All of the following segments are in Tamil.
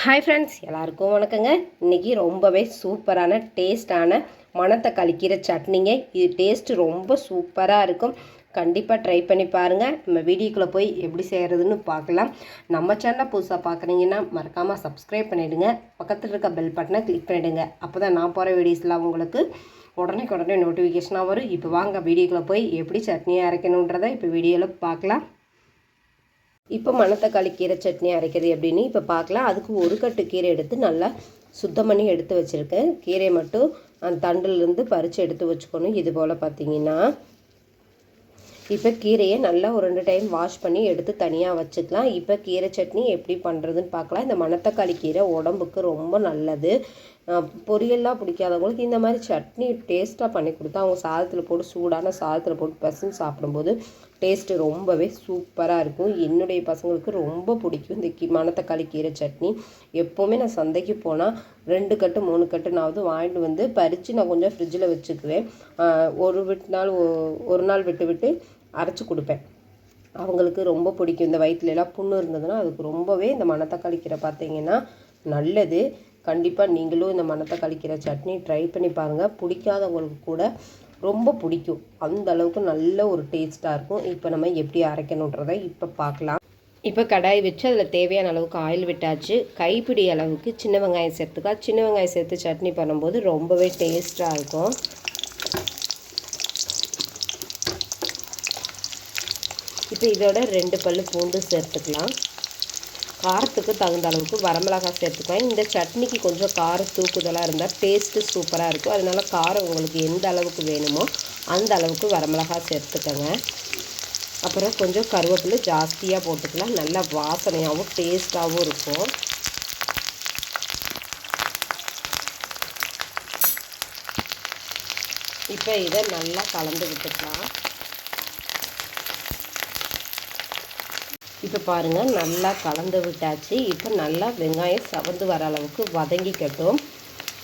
ஹாய் ஃப்ரெண்ட்ஸ் எல்லாருக்கும் வணக்கங்க. இன்றைக்கி ரொம்பவே சூப்பரான டேஸ்டான மணத்தை கழிக்கிற சட்னிங்க. இது டேஸ்ட்டு ரொம்ப சூப்பராக இருக்கும். கண்டிப்பாக ட்ரை பண்ணி பாருங்கள் நம்ம வீடியோக்குள்ளே போய் எப்படி செய்கிறதுன்னு பார்க்கலாம். நம்ம சேனலை புதுசாக பார்க்குறீங்கன்னா மறக்காமல் சப்ஸ்கிரைப் பண்ணிவிடுங்க பக்கத்தில் இருக்க பெல் பட்டனை கிளிக் பண்ணிவிடுங்க அப்போ தான் நான் போகிற வீடியோஸ்லாம் உங்களுக்கு உடனே உடனே நோட்டிஃபிகேஷனாக வரும். இப்போ வாங்க வீடியோக்குள்ளே போய் எப்படி சட்னியை அரைக்கணுன்றதை இப்போ வீடியோவில் பார்க்கலாம். இப்போ மணத்தக்காளி கீரை சட்னி அரைக்கிறது எப்படின்னு இப்போ பார்க்கலாம் அதுக்கு ஒரு கட்டு கீரை எடுத்து நல்லா சுத்தம் பண்ணி எடுத்து வச்சுருக்கேன். கீரையை மட்டும் அந்த தண்டுலேருந்து பறித்து எடுத்து வச்சுக்கணும். இது போல் பார்த்தீங்கன்னா இப்போ கீரையை நல்லா ஒரு ரெண்டு டைம் வாஷ் பண்ணி எடுத்து தனியாக வச்சுக்கலாம். இப்போ கீரை சட்னி எப்படி பண்ணுறதுன்னு பார்க்கலாம் இந்த மணத்தக்காளி கீரை உடம்புக்கு ரொம்ப நல்லது. பொரியல்லாம் பிடிக்காதவங்களுக்கு இந்த மாதிரி சட்னி டேஸ்ட்டாக பண்ணி கொடுத்தா அவங்க சாதத்தில் போட்டு சூடான சாதத்தில் போட்டு பசங்க சாப்பிடும்போது டேஸ்ட்டு ரொம்பவே சூப்பராக இருக்கும். என்னுடைய பசங்களுக்கு ரொம்ப பிடிக்கும் இந்த கி மணத்தக்காளி கீரை சட்னி. எப்போவுமே நான் சந்தைக்கு போனால் ரெண்டு கட்டு மூணு கட்டுனாவது வாங்கிட்டு வந்து பறித்து நான் கொஞ்சம் ஃப்ரிட்ஜில் வச்சுக்குவேன். ஒரு விட்டு நாள் ஒரு நாள் விட்டு விட்டு அரைச்சி கொடுப்பேன். அவங்களுக்கு ரொம்ப பிடிக்கும். இந்த வயிற்றுலலாம் புண்ணு இருந்ததுன்னா அதுக்கு ரொம்பவே இந்த மணத்தக்காளி கீரை பார்த்தீங்கன்னா நல்லது. கண்டிப்பாக நீங்களும் இந்த மணத்தை கழிக்கிற சட்னி ட்ரை பண்ணி பாருங்கள் பிடிக்காதவங்களுக்கு கூட ரொம்ப பிடிக்கும். அந்த அளவுக்கு நல்ல ஒரு டேஸ்ட்டாக இருக்கும். இப்போ நம்ம எப்படி அரைக்கணுன்றதை இப்போ பார்க்கலாம். இப்போ கடாய் வச்சு அதில் தேவையான அளவுக்கு ஆயில் விட்டாச்சு. கைப்பிடி அளவுக்கு சின்ன வெங்காயம் சேர்த்துக்கா. சின்ன வெங்காயம் சேர்த்து சட்னி பண்ணும்போது ரொம்பவே டேஸ்ட்டாக இருக்கும். இப்போ இதோட ரெண்டு பல் பூண்டு சேர்த்துக்கலாம். காரத்துக்கு தகுந்த அளவுக்கு வரமிளகாய் சேர்த்துக்குவேன். இந்த சட்னிக்கு கொஞ்சம் கார தூக்குதலாக இருந்தால் டேஸ்ட்டு சூப்பராக இருக்கும். அதனால் காரம் உங்களுக்கு எந்த அளவுக்கு வேணுமோ அந்த அளவுக்கு வரமிளகாய் சேர்த்துக்கோங்க. அப்புறம் கொஞ்சம் கருவேப்பிலை ஜாஸ்தியாக போட்டுக்கலாம். நல்லா வாசனையாகவும் டேஸ்ட்டாகவும் இருக்கும். இப்போ இதை நல்லா கலந்து விட்டுக்கலாம். இப்போ பாருங்கள் நல்லா கலந்து விட்டாச்சு. இப்போ நல்லா வெங்காயம் சவந்து வர அளவுக்கு வதங்கிக்கட்டும்.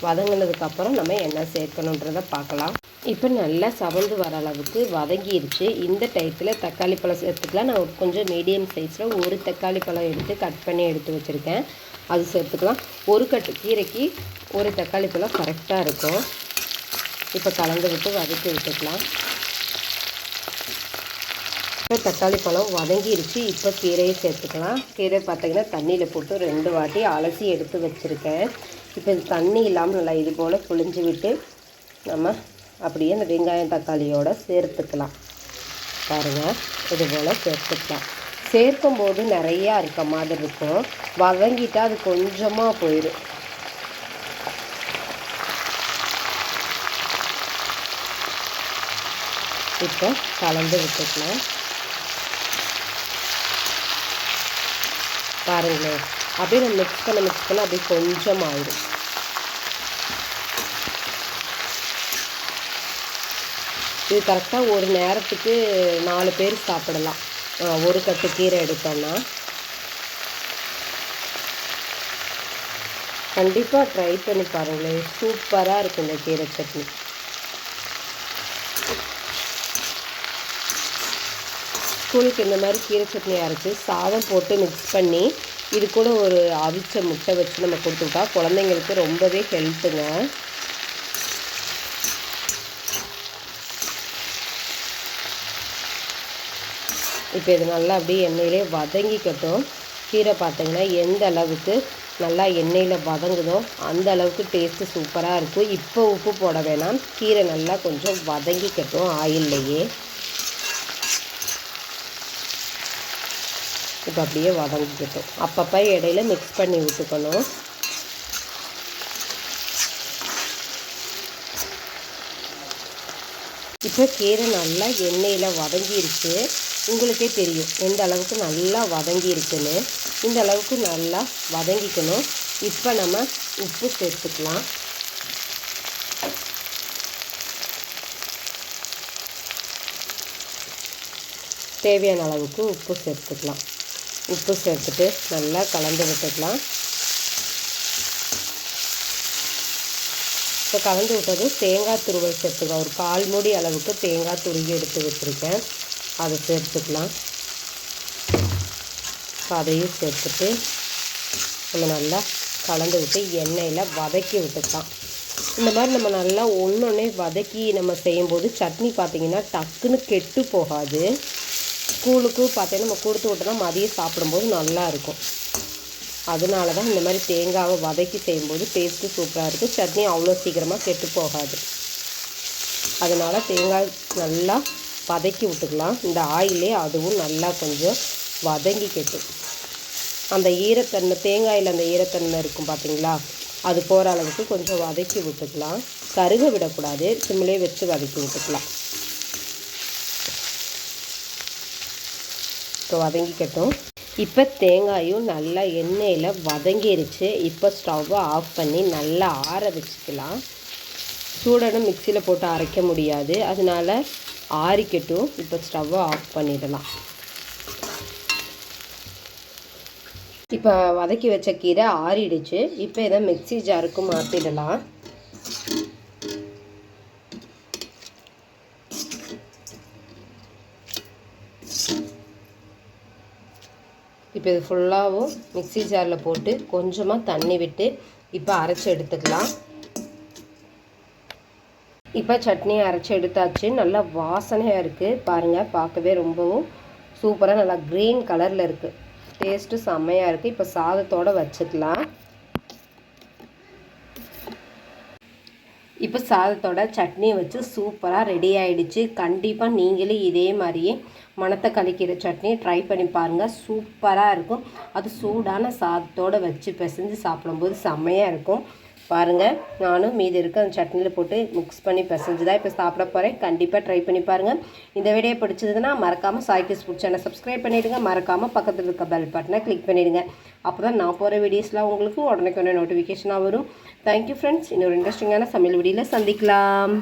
வதங்கினதுக்கப்புறம் நம்ம என்ன சேர்க்கணுன்றதை பார்க்கலாம். இப்போ நல்லா சவந்து வர அளவுக்கு வதங்கிருச்சு. இந்த டயத்தில் தக்காளி பழம் சேர்த்துக்கலாம். நான் கொஞ்சம் மீடியம் சைஸில் ஒரு தக்காளி பழம் எடுத்து கட் பண்ணி எடுத்து வச்சுருக்கேன். அது சேர்த்துக்கலாம். ஒரு கட்டு கீரைக்கு ஒரு தக்காளி பழம் கரெக்டாக இருக்கும். இப்போ கலந்து விட்டு வதக்கி விட்டுக்கலாம். இப்போ தக்காளி பழம் வதங்கிருச்சு. இப்போ கீரையை சேர்த்துக்கலாம். கீரை பார்த்திங்கன்னா தண்ணியில் போட்டு ரெண்டு வாட்டி அலசி எடுத்து வச்சுருக்கேன். இப்போ தண்ணி இல்லாமல் நல்லா இது போல் புளிஞ்சு விட்டு நம்ம அப்படியே அந்த வெங்காயம் தக்காளியோடு சேர்த்துக்கலாம். பாருங்கள் இது போல் சேர்த்துக்கலாம். சேர்க்கும் போது நிறையா இருக்க மாதிரி இருக்கும். வதங்கிட்டால் அது கொஞ்சமாக போயிடும் இப்போ கலந்து விட்டுக்கலாம். பாருங்களேன் அப்படியே நம்ம மிக்ஸ் பண்ண மிக்ஸ் பண்ண அப்படியே கொஞ்சம் ஆயிடும் இது கரெக்டாக ஒரு நேரத்துக்கு நாலு பேர் சாப்பிடலாம். ஒரு கட்டு கீரை எடுத்தோன்னா கண்டிப்பாக ட்ரை பண்ணி பாருங்களேன் சூப்பராக இருக்கும் இந்த கீரை சட்னி. ஸ்கூலுக்கு இந்த மாதிரி கீரை சட்னி அரைச்சி சாதம் போட்டு மிக்ஸ் பண்ணி இது கூட ஒரு அவிச்ச முட்டை வச்சு நம்ம கொடுத்துட்டா குழந்தைங்களுக்கு ரொம்பவே ஹெல்த்துங்க இப்போ இது நல்லா அப்படியே எண்ணெயிலே வதங்கிக்கட்டும். கீரை பார்த்தீங்கன்னா எந்த அளவுக்கு நல்லா எண்ணெயில் வதங்குதோ அந்த அளவுக்கு டேஸ்ட்டு சூப்பராக இருக்கும். இப்போ உப்பு போட வேணாம். கீரை நல்லா கொஞ்சம் வதங்கிக்கட்டும் ஆயில்லையே. நமக்கு அப்படியே வதங்கிக்கிட்டோம். அப்பப்போ இடையில மிக்ஸ் பண்ணி விட்டுக்கணும். இப்போ கீரை நல்லா எண்ணெயில் வதங்கிருச்சு. உங்களுக்கே தெரியும் எந்த அளவுக்கு நல்லா வதங்கியிருக்குன்னு இந்த அளவுக்கு நல்லா வதங்கிக்கணும். இப்போ நம்ம உப்பு சேர்த்துக்கலாம். தேவையான அளவுக்கு உப்பு சேர்த்துக்கலாம். உப்பு சேர்த்துட்டு நல்லா கலந்து விட்டுக்கலாம். இப்போ கலந்து விட்டது தேங்காய் துருவல் சேர்த்துக்கலாம். ஒரு கால் மூடி அளவுக்கு தேங்காய் துருவி எடுத்து வச்சுருக்கேன். அதை சேர்த்துக்கலாம். அதையும் சேர்த்துட்டு நம்ம நல்லா கலந்து விட்டு எண்ணெயில் வதக்கி விட்டுக்கலாம். இந்த மாதிரி நம்ம நல்லா ஒன்று ஒன்றே வதக்கி நம்ம செய்யும்போது சட்னி பார்த்திங்கன்னா டக்குன்னு கெட்டு போகாது. ஸ்கூலுக்கு பார்த்தீங்கன்னா நம்ம கொடுத்து விட்டோம்னா மதியம் சாப்பிடும்போது நல்லாயிருக்கும். அதனால தான் இந்த மாதிரி தேங்காவை வதக்கி செய்யும்போது டேஸ்ட்டு சூப்பராக இருக்குது சட்னி அவ்வளோ சீக்கிரமாக கெட்டு போகாது. அதனால் தேங்காய் நல்லா வதக்கி விட்டுக்கலாம். இந்த ஆயிலே அதுவும் நல்லா கொஞ்சம் வதங்கி கெட்டும் அந்த ஈரத்தன்மை தேங்காயில் அந்த ஈரத்தன்மை இருக்கும் பார்த்தீங்களா அது போகிற அளவுக்கு கொஞ்சம் வதக்கி விட்டுக்கலாம். கருக விடக்கூடாது. சிம்மிலே வச்சு வதக்கி விட்டுக்கலாம். இப்போ வதங்கிக்கட்டும். இப்போ தேங்காயும் நல்லா எண்ணெயில் வதங்கிருச்சு. இப்போ ஸ்டவ்வை ஆஃப் பண்ணி நல்லா ஆற வச்சுக்கலாம். சூடனும் மிக்சியில் போட்டு அரைக்க முடியாது. அதனால ஆறிக்கட்டும். இப்போ ஸ்டவ்வை ஆஃப் பண்ணிடலாம். இப்போ வதக்கி வச்ச கீரை ஆறிடுச்சு. இப்போ இதை மிக்சி ஜாருக்கு மாற்றிடலாம் இப்போ இது ஃபுல்லாகவும் மிக்சி ஜாரில் போட்டு கொஞ்சமாக தண்ணி விட்டு இப்போ அரைச்சி எடுத்துக்கலாம். இப்போ சட்னி அரைச்சி எடுத்தாச்சு. நல்லா வாசனையாக இருக்குது பாருங்கள் பார்க்கவே ரொம்பவும் சூப்பராக நல்லா க்ரீன் கலரில் இருக்குது டேஸ்ட்டு செம்மையாக இருக்குது இப்போ சாதத்தோடு வச்சுக்கலாம். இப்போ சாதத்தோட சட்னி வச்சு சூப்பராக ரெடி ஆகிடுச்சு கண்டிப்பாக நீங்களும் இதே மாதிரியே மணத்தை கழிக்கிற சட்னி ட்ரை பண்ணி பாருங்கள் சூப்பராக இருக்கும். அது சூடான சாதத்தோடு வச்சு பிசைஞ்சு சாப்பிடும்போது செம்மையாக இருக்கும். பாருங்கள் நானும் மீதி இருக்க அந்த சட்னியில் போட்டு மிக்ஸ் பண்ணி பிசைஞ்சு தான் இப்போ சாப்பிட போகிறேன் கண்டிப்பாக ட்ரை பண்ணி பாருங்கள் இந்த வீடியோ பிடிச்சதுன்னா மறக்காமல் சாய்க்கிஸ் ஃபுட் சேனல் சப்ஸ்கிரைப் பண்ணிவிடுங்க மறக்காமல் பக்கத்தில் இருக்க பெல் பட்டனை கிளிக் பண்ணிவிடுங்க அப்போ தான் நான் போகிற வீடியோஸ்லாம் உங்களுக்கு உடனே உடனே நோட்டிஃபிகேஷனாக வரும். தேங்க்யூ ஃப்ரெண்ட்ஸ் இன்னொரு இன்ட்ரெஸ்டிங்கான சமையல் வீடியோவில் சந்திக்கலாம்.